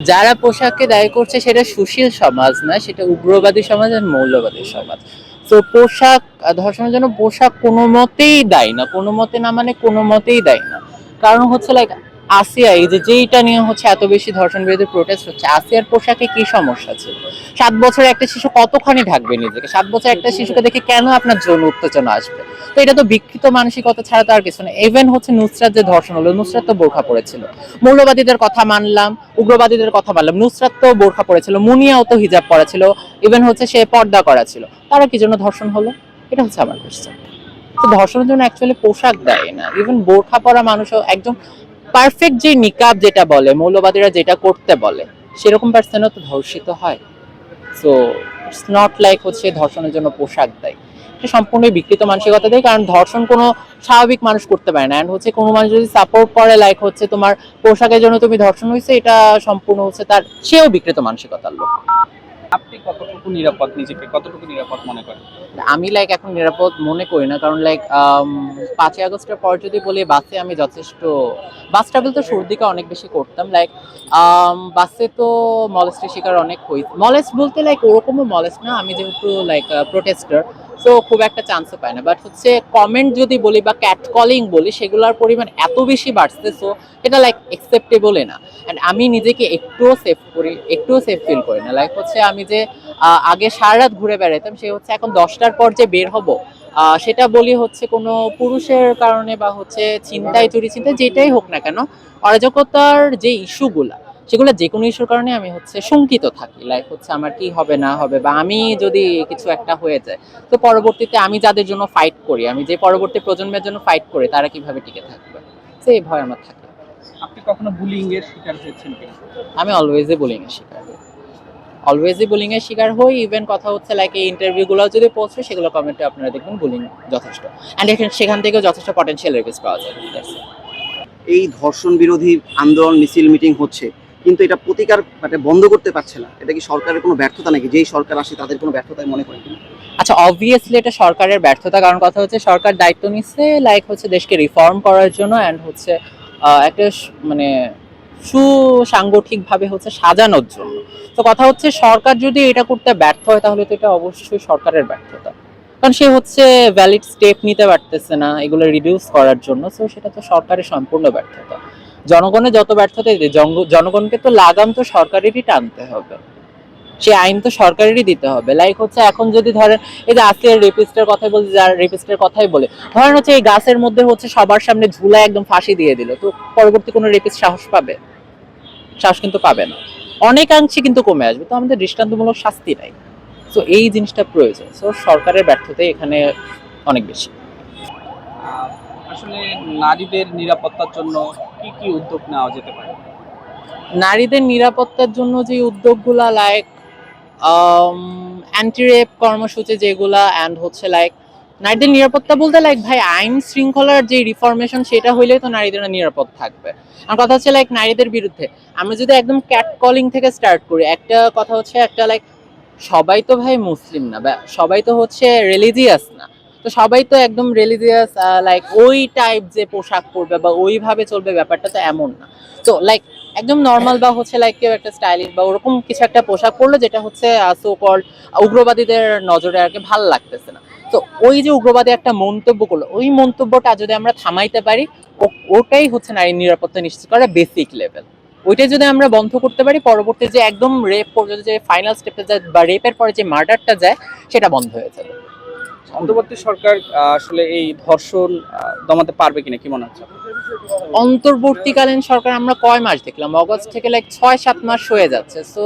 যারা পোশাককে দায়ী করছে সেটা সুশীল সমাজ না সেটা উগ্রবাদী সমাজ আর মৌলবাদী সমাজ। তো পোশাক ধর্ষণের জন্য পোশাক কোনো মতেই দায়ী না, কোনো মতে না মানে কোনো মতেই দায়ী না। কারণ হচ্ছে লাইক আসিয়া, এই যে যেইটা নিয়ে হচ্ছে এত বেশি ধর্ষণ বিরোধী প্রোটেস্ট হচ্ছে, আসিয়ার পোশাকে কি সমস্যা ছিল? সাত বছরের একটা শিশু কতখানি ঢাকবে নিজেকে? সাত বছর একটা শিশুকে দেখে কেন আপনার যৌন উত্তেজনা আসবে? তো এটা তো বিকৃত মানসিকতা ছাড়া তো আর কিছু না ইভেন হচ্ছে নুসরাত যে ধর্ষণ হলো, নুসরাত তো বোরখা পড়েছিল মৌলবাদীদের কথা মানলাম, উগ্রবাদীদের কথা মানলাম, নুসরাত তো বোরখা পড়েছিল মুনিয়াও তো হিজাব পড়েছিল ইভেন হচ্ছে সে পর্দা করা ছিল। তারা কি জন্য ধর্ষণ হলো? এটা হচ্ছে আমার কোশ্চেন তো ধর্ষণের জন্য অ্যাকচুয়ালি পোশাক দেয় না। ইভেন বোরখা পরা মানুষও একদম পারফেক্ট যে নিকাব যেটা বলে, মৌলবাদীরা যেটা করতে বলে, সেরকম পার্সনও তো ধর্ষিত হয়। সো ইটস নট লাইক হচ্ছে ধর্ষণের জন্য পোশাক দেয়। এটা সম্পূর্ণ বিকৃত মানসিকতা দেয়, কারণ ধর্ষণ কোনো স্বাভাবিক মানুষ করতে পারে না। অ্যান্ড হচ্ছে কোনো মানুষ যদি সাপোর্ট করে লাইক হচ্ছে তোমার পোশাকের জন্য তুমি ধর্ষণ হয়েছে এটা সম্পূর্ণ হচ্ছে তার, সেও বিকৃত মানসিকতার লোক। আপনি কতটুকু নিরাপদ নিজেকে? কতটুকু নিরাপদ মনে করেন? আমি লাইক এখন নিরাপদ মনে করি না। কারণ লাইক পাঁচই আগস্টের পর যদি বলি, বাসে আমি যথেষ্ট, বাস ট্রাভেল তো শুরুর দিকে অনেক বেশি করতাম। লাইক বাসে তো মলেস্টের শিকার অনেক হই মলেস্ট বলতে লাইক ওরকমও মলেস্ট না। আমি যেহেতু লাইক প্রোটেস্টার সো খুব একটা চান্সও পায় না। বাট হচ্ছে কমেন্ট যদি বলি বা ক্যাট কলিং বলি, সেগুলোর পরিমাণ এত বেশি বাড়ছে সো এটা লাইক একসেপ্টেবলই না। অ্যান্ড আমি নিজেকে একটুও সেফ করি, একটুও সেফ ফিল করি না। লাইক হচ্ছে আমি যে আগে সারা রাত ঘুরে বেড়াতাম সে হচ্ছে এখন দশটার পর যে বের হব সেটা বলি হচ্ছে কোনো পুরুষের কারণে বা হচ্ছে চিন্তায়, চুরি চিন্তায় যেটাই হোক না কেন, অরাজকতার যে ইস্যুগুলা সেগুলো যে কোনো ইস্যুর কারণে আমি হচ্ছে শঙ্কিত থাকি লাইক হচ্ছে আমার কি হবে না হবে বা আমি যদি কিছু একটা হয়ে যায় তো পরবর্তীতে আমি যাদের জন্য ফাইট করি আমি যে পরবর্তী প্রজন্মের জন্য ফাইট করি তারা কীভাবে টিকে থাকবে? সেই ভয় আমার থাকে। আপনি কখনো বুলিং এর শিকার হয়েছেন আমি অলওয়েজই বুলিং এর শিকার হই। অলওয়েজই বুলিং এর শিকার হই ইভেন কথা হচ্ছে লাইক এই ইন্টারভিউগুলো যদি পৌঁছে সেগুলো কমেন্টে আপনারা দেখবেন বুলিং যথেষ্ট। অ্যান্ড এখানে সেখান থেকেও যথেষ্ট পটেনশিয়াল রিকোয়েস্ট পাওয়া যায়। এই ধর্ষণ বিরোধী আন্দোলন মিছিল মিটিং হচ্ছে কিন্তু এটা প্রতিকার মানে বন্ধ করতে পারছে না। এটা কি সরকারের কোনো ব্যর্থতা নাকি? যেই সরকার আসে তাদের কোনো ব্যর্থতায় মনে করেন? আচ্ছা অবভিয়াসলি এটা সরকারের ব্যর্থতা। কারণ কথা হচ্ছে সরকার দায়িত্ব নিচ্ছে লাইক হচ্ছে দেশকে রিফর্ম করার জন্য অ্যান্ড হচ্ছে একটা মানে সুসাংগঠিকভাবে হচ্ছে সাজানোর জন্য। তো কথা হচ্ছে সরকার যদি এটা করতে ব্যর্থ হয়, তাহলে তো এটা অবশ্যই সরকারের ব্যর্থতা। কারণ সে হচ্ছে ভ্যালিড স্টেপ নিতে পারতেছে না এগুলো রিডিউস করার জন্য। তো সেটা তো সরকারের সম্পূর্ণ ব্যর্থতা। জনগণের যত ব্যর্থতা জনগণকে তো লাগাম তো সরকারেরই টানতে হবে। সে আইন তো সরকারেরই দিতে হবে। লাইক হচ্ছে এখন যদি ধরেন, এই যে আজকে রেপিস্টের কথাই বলছি, যার রেপিস্টের কথাই বলে, ধরেন হচ্ছে এই গাছের মধ্যে হচ্ছে সবার সামনে ঝুলা একদম ফাঁসি দিয়ে দিল, তো পরবর্তী কোনো রেপিস্ট সাহস পাবে? সাহস কিন্তু পাবে না। অনেকাংশে কিন্তু কমে আসবে। তো আমাদের দৃষ্টান্তমূলক শাস্তি নাই। তো এই জিনিসটা প্রয়োজন। তো সরকারের ব্যর্থতাই এখানে অনেক বেশি। আসলে নারীদের নিরাপত্তার জন্য কি কি উদ্যোগ নেওয়া যেতে পারে? নারীদের নিরাপত্তার জন্য যে উদ্যোগগুলা লাইক অ্যান্টি রেপ কর্মসূচি যেগুলা অ্যান্ড হচ্ছে লাইক নারীদের নিরাপত্তা বলতে লাইক ভাই, আইন শৃঙ্খলার যে রিফরমেশন সেটা হইলেই তো নারীদের নিরাপদ থাকবে। আর কথা হচ্ছে লাইক নারীদের বিরুদ্ধে। আমরা যদি একদম ক্যাট কলিং থেকে স্টার্ট করি, একটা কথা হচ্ছে, একটা লাইক সবাই তো ভাই মুসলিম না সবাই তো হচ্ছে রিলিজিয়াস না। তো সবাই তো একদম রিলিজিয়াস লাইক ওই টাইপ যে পোশাক পরবে বা ওইভাবে চলবে ব্যাপারটা তো এমন না। তো লাইক একদম নর্মাল বা হচ্ছে লাইক কেউ একটা স্টাইলিশ বা ওরকম কিছু একটা পোশাক পরলো যেটা হচ্ছে সো কল উগ্রবাদীদের নজরে আর কি ভালো লাগতেছে না। তো ওই যে উগ্রবাদী একটা মন্তব্য করল, ওই মন্তব্যটা যদি আমরা থামাইতে পারি ওটাই হচ্ছে নারীর নিরাপত্তা নিশ্চিত করা বেসিক লেভেল ওইটা যদি আমরা বন্ধ করতে পারি, পরবর্তী যে একদম রেপ পর্যন্ত যে ফাইনাল স্টেপে যায় বা রেপের পরে যে মার্ডারটা যায়, সেটা বন্ধ হয়ে যাবে। অন্তর্বর্তী সরকার আসলে এই ধর্ষণ দমাতে পারবে কিনা, কি মনে হচ্ছে অন্তর্বর্তীকালীন সরকার আমরা কয় মাস দেখলাম? অগস্ট থেকে লাইক ছয় সাত মাস হয়ে যাচ্ছে। সো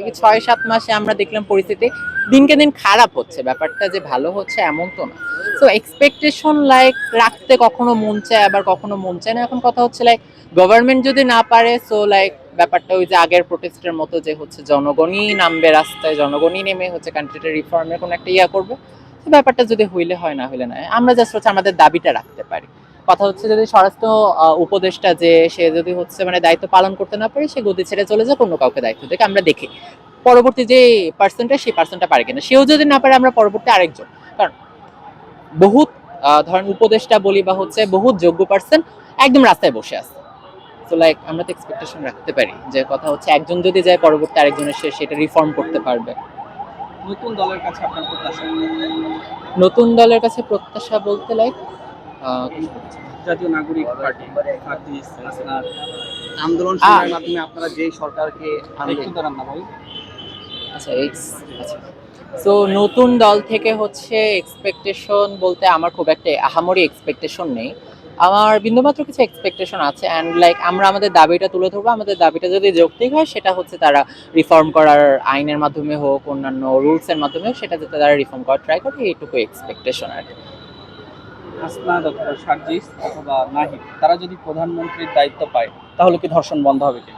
এই ছয় সাত মাসে আমরা দেখলাম পরিস্থিতি দিনকে দিন খারাপ হচ্ছে। ব্যাপারটা যে ভালো হচ্ছে এমন তো না। সো এক্সপেকটেশন লাইক রাখতে কখনো মন চায়, আবার কখনো মন চায় না। এখন কথা হচ্ছে লাইক গভর্নমেন্ট যদি না পারে সো লাইক ব্যাপারটা ওই যে আগের প্রোটেস্টের মতো যে হচ্ছে, জনগণই নামবে রাস্তায়, জনগণই নেমে হচ্ছে কান্ট্রিটা রিফর্মের কোনো একটা ইয়া করবে। তো ব্যাপারটা যদি হইলে হয়, না হইলে না আমরা জাস্ট হচ্ছে আমাদের দাবিটা রাখতে পারি। কথা হচ্ছে যদি স্বরাষ্ট্র উপদেষ্টা যে, সে যদি হচ্ছে মানে দায়িত্ব পালন করতে না পারে, সে গদি ছেড়ে চলে যায় অন্য কাউকে দায়িত্ব থেকে আমরা দেখি। পরবর্তী যে পার্সনটা সেই পার্সনটা পারে কিনা। সেও যদি না পারে, আমরা পরবর্তী আরেকজন। কারণ বহুত ধরেন উপদেষ্টা বলি বা হচ্ছে বহুত যোগ্য পার্সন একদম রাস্তায় বসে আছে। তো লাইক আমরা তো এক্সপেকটেশন রাখতে পারি যে কথা হচ্ছে একজন যদি যায়, পরবর্তী আরেকজনের সে সেটা রিফর্ম করতে পারবে। নতুন দলের কাছে আপনার প্রত্যাশা? নতুন দলের কাছে প্রত্যাশা বলতে লাইক জাতীয় নাগরিক পার্টি আন্দোলন সংগ্রামের মাধ্যমে আপনারা যেই সরকারকে আনলেন। দাঁড়ান না ভাই। আচ্ছা আচ্ছা। সো নতুন দল থেকে হচ্ছে এক্সপেকটেশন বলতে আমার খুব একটা আহামরি এক্সপেকটেশন নেই। আমার বিন্দুমাত্র কিছু এক্সপেকটেশন আছে অ্যান্ড লাইক আমরা আমাদের দাবিটা তুলে ধরবো আমাদের দাবিটা যদি যৌক্তিক হয় সেটা হচ্ছে তারা রিফর্ম করার আইনের মাধ্যমে হোক অন্যান্য রুলসের মাধ্যমে হোক সেটা যাতে তারা রিফর্ম করার ট্রাই করে এইটুকু এক্সপেকটেশন আর কি। অথবা সার্জিস অথবা নাহিদ তারা যদি প্রধানমন্ত্রীর দায়িত্ব পায় তাহলে কি ধর্ষণ বন্ধ হবে কি?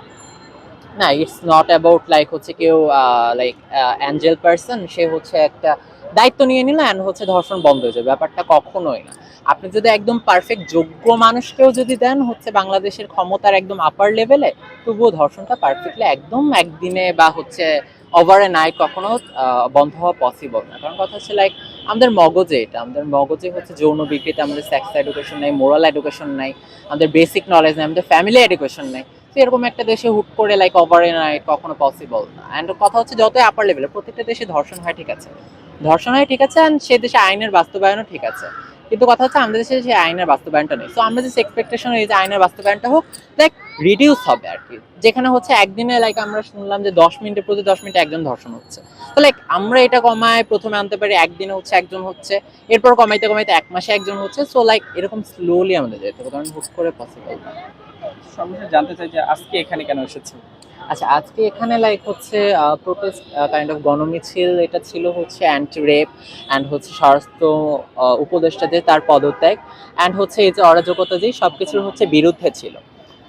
না ইটস নট অ্যাবাউট লাইক হচ্ছে কেউ লাইক অ্যাঞ্জেল পার্সন সে হচ্ছে একটা দায়িত্ব নিয়ে নিল অ্যান্ড হচ্ছে ধর্ষণ বন্ধ হয়ে যাবে। ব্যাপারটা কখনোই না। আপনি যদি একদম পারফেক্ট যোগ্য মানুষকেও যদি দেন, হচ্ছে বাংলাদেশের ক্ষমতার একদম আপার লেভেলে তবুও ধর্ষণটা পারফেক্টলি একদম একদিনে বা হচ্ছে ওভার এ নাইট কখনো বন্ধ হওয়া পসিবল না। কারণ কথা হচ্ছে লাইক আমাদের মগজে এটা। আমাদের মগজে হচ্ছে যৌন বিকৃতি, আমাদের সেক্স এডুকেশন নাই মোরাল এডুকেশন নাই, আমাদের বেসিক নলেজ নাই, আমাদের ফ্যামিলি এডুকেশন নাই। তো এরকম একটা দেশে হুট করে লাইক ওভার এ নাইট কখনো পসিবল না। অ্যান্ড কথা হচ্ছে, যতই আপার লেভেলে প্রত্যেকটা দেশে ধর্ষণ হয়, ঠিক আছে। ধর্ষণ হয় ঠিক আছে সে দেশে আইনের বাস্তবায়নও ঠিক আছে। কিন্তু কথা হচ্ছে আমাদের দেশে সেই আইনের বাস্তবায়নটা নেই। তো আমরা যে এক্সপেকটেশন এই যে আইনের বাস্তবায়নটা হোক লাইক রিডিউস হবে আর কি। যেখানে হচ্ছে একদিনে লাইক আমরা শুনলাম যে দশ মিনিটে প্রতি দশ মিনিটে একজন ধর্ষণ হচ্ছে। তো লাইক আমরা এটা কমায়, প্রথমে আনতে পারি, একদিনে হচ্ছে একজন হচ্ছে, এরপর কমাইতে কমাইতে এক মাসে একজন হচ্ছে। সো লাইক এরকম স্লোলি আমাদের যেতে হবে, কারণ হুট করে পসিবল না। সর্বশেষ জানতে চাই যে আজকে এখানে কেন এসেছেন? আচ্ছা আজকে এখানে লাইক হচ্ছে প্রোটেস্ট কাইন্ড অফ গণমিছিল এটা ছিল হচ্ছে অ্যান্টি রেপ অ্যান্ড হচ্ছে স্বাস্থ্য আহ, উপদেষ্টা যে তার পদত্যাগ অ্যান্ড হচ্ছে এই যে অরাজকতা যে সব কিছুর হচ্ছে বিরুদ্ধে ছিল।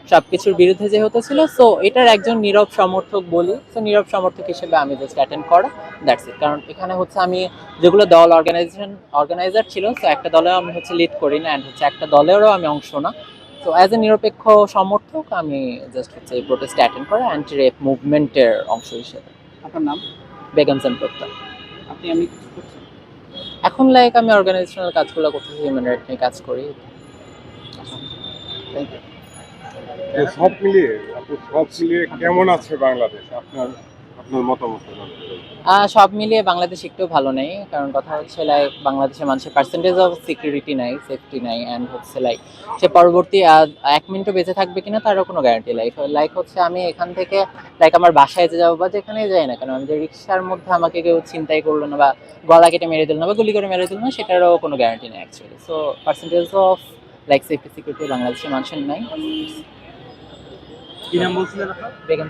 সব কিছুর বিরুদ্ধে যে হতে ছিল সো এটার একজন নীরব সমর্থক বলি সো নীরব সমর্থক হিসেবে আমি জাস্ট অ্যাটেন্ড করা দ্যাটস ইট কারণ এখানে হচ্ছে আমি যেগুলো দল অর্গানাইজেশন অর্গানাইজার ছিল সো একটা দলেও আমি হচ্ছে লিড করি না অ্যান্ড হচ্ছে একটা দলেরও আমি অংশ না। তো অ্যাজ এ নিরপেক্ষ সমর্থক আমি জাস্ট হচ্ছে এই প্রোটেস্টে অ্যাটেন্ড করা অ্যান্টি রেপ মুভমেন্টের অংশ হিসেবে। আপনার নাম? বেগম সেন প্রত্যয় আপনি আমি এখন লাইক আমি অর্গানাইজেশনাল কাজগুলো করতেছি হিউম্যান রাইট নিয়ে কাজ করি। Thank you. তো সব মিলিয়ে সব মিলিয়ে কেমন আছে বাংলাদেশ? আপনার আপনার মতামত আহ, সব মিলিয়ে বাংলাদেশ একটু ভালো নেই কারণ কথা হচ্ছে লাইক বাংলাদেশের মানুষের পার্সেন্টেজ অফ সিকিউরিটি নাই সেফটি নাই অ্যান্ড হচ্ছে লাইক সে পরবর্তী এক মিনিটও বেঁচে থাকবে কিনা তারও কোনো গ্যারান্টি লাইফ লাইক হচ্ছে আমি এখান থেকে লাইক আমার বাসায় যে যাব বা যেখানে যাই না কেন আমি যে রিক্সার মধ্যে আমাকে কেউ চিন্তাই করল না বা গলা কেটে মেরে দিল না বা গুলি করে মেরে দিল না সেটারও কোনো গ্যারান্টি নেই actually so percentage of like safety security বাংলাদেশের মানুষের নাই। কি নাম বলছিলেন আপনার? বেগম